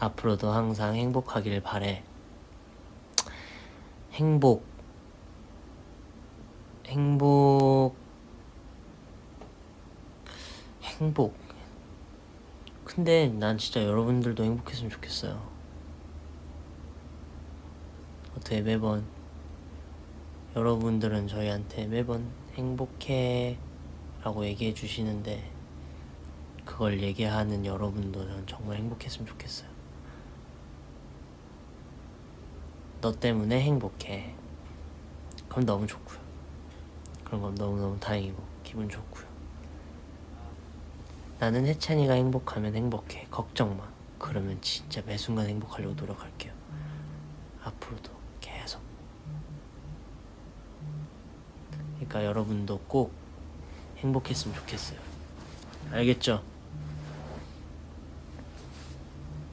앞으로도 항상 행복하길 바래. 행복. 행복. 행복. 근데 난 진짜 여러분들도 행복했으면 좋겠어요. 어떻게 매번 여러분들은 저희한테 매번 행복해 라고 얘기해 주시는데 그걸 얘기하는 여러분도 전 정말 행복했으면 좋겠어요. 너 때문에 행복해. 그럼 너무 좋고요. 그런 건 너무너무 다행이고 기분 좋고요. 나는 해찬이가 행복하면 행복해. 걱정 마. 그러면 진짜 매 순간 행복하려고 노력할게요. 앞으로도 계속. 그러니까 여러분도 꼭 행복했으면 좋겠어요. 알겠죠?